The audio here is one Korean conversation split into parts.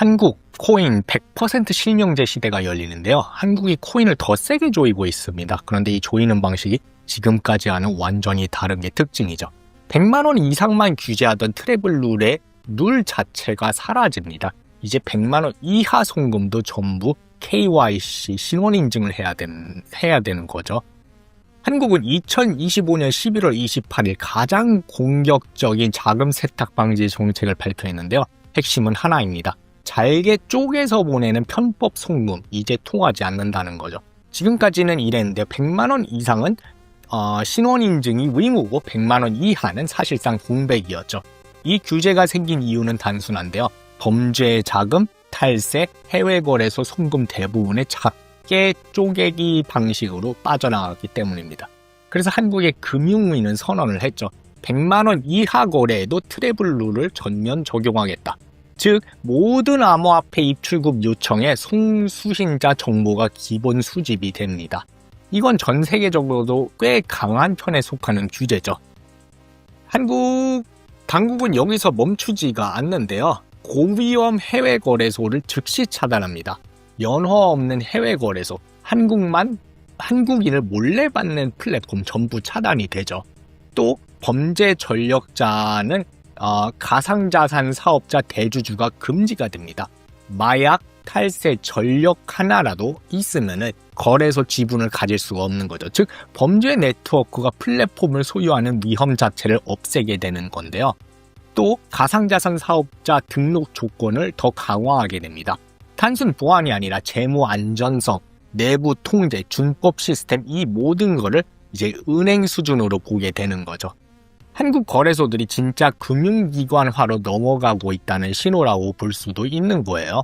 한국 코인 100% 실명제 시대가 열리는데요. 한국이 코인을 더 세게 조이고 있습니다. 그런데 이 조이는 방식이 지금까지와는 완전히 다른 게 특징이죠. 100만 원 이상만 규제하던 트래블 룰의 룰 자체가 사라집니다. 이제 100만 원 이하 송금도 전부 KYC 신원 인증을 해야 되는, 해야 되는 거죠. 한국은 2025년 11월 28일 가장 공격적인 자금 세탁 방지 정책을 발표했는데요. 핵심은 하나입니다. 잘게 쪼개서 보내는 편법 송금 이제 통하지 않는다는 거죠. 지금까지는 이랬는데 100만 원 이상은 어, 신원 인증이 의무고 100만 원 이하는 사실상 공백이었죠. 이 규제가 생긴 이유는 단순한데요. 범죄 자금, 탈세, 해외 거래소 송금 대부분의 작게 쪼개기 방식으로 빠져나갔기 때문입니다. 그래서 한국의 금융위는 선언을 했죠. 100만 원 이하 거래에도 트래블 룰을 전면 적용하겠다. 즉 모든 암호화폐 입출금 요청에 송수신자 정보가 기본 수집이 됩니다. 이건 전 세계적으로도 꽤 강한 편에 속하는 규제죠. 한국 당국은 여기서 멈추지가 않는데요. 고위험 해외 거래소를 즉시 차단합니다. 연허 없는 해외 거래소, 한국만 한국인을 몰래 받는 플랫폼 전부 차단이 되죠. 또 범죄 전력자는 어, 가상자산 사업자 대주주가 금지가 됩니다. 마약, 탈세, 전력 하나라도 있으면은 거래소 지분을 가질 수가 없는 거죠. 즉 범죄 네트워크가 플랫폼을 소유하는 위험 자체를 없애게 되는 건데요. 또 가상자산 사업자 등록 조건을 더 강화하게 됩니다. 단순 보안이 아니라 재무 안전성, 내부 통제, 준법 시스템 이 모든 거를 이제 은행 수준으로 보게 되는 거죠. 한국 거래소들이 진짜 금융기관화로 넘어가고 있다는 신호라고 볼 수도 있는 거예요.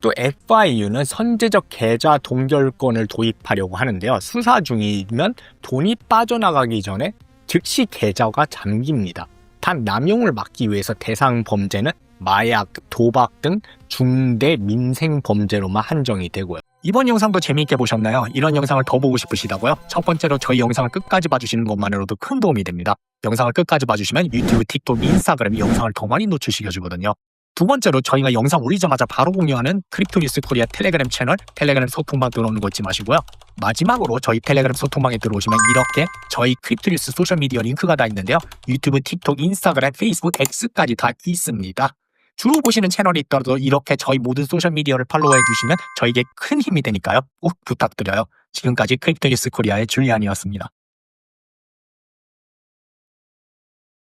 또 FIU는 선제적 계좌 동결권을 도입하려고 하는데요. 수사 중이면 돈이 빠져나가기 전에 즉시 계좌가 잠깁니다. 단 남용을 막기 위해서 대상 범죄는 마약, 도박 등 중대 민생 범죄로만 한정이 되고요. 이번 영상도 재미있게 보셨나요? 이런 영상을 더 보고 싶으시다고요? 첫 번째로 저희 영상을 끝까지 봐주시는 것만으로도 큰 도움이 됩니다. 영상을 끝까지 봐주시면 유튜브, 틱톡, 인스타그램 영상을 더 많이 노출시켜주거든요. 두 번째로 저희가 영상 올리자마자 바로 공유하는 크립토 뉴스 코리아 텔레그램 채널 텔레그램 소통방 들어오는 거 잊지 마시고요. 마지막으로 저희 텔레그램 소통방에 들어오시면 이렇게 저희 크립토 뉴스 소셜미디어 링크가 다 있는데요. 유튜브, 틱톡, 인스타그램, 페이스북, X까지 다 있습니다. 주로 보시는 채널이 있더라도 이렇게 저희 모든 소셜미디어를 팔로우해 주시면 저에게 큰 힘이 되니까요. 꼭 부탁드려요. 지금까지 크립토 뉴스 코리아의 줄리안이었습니다.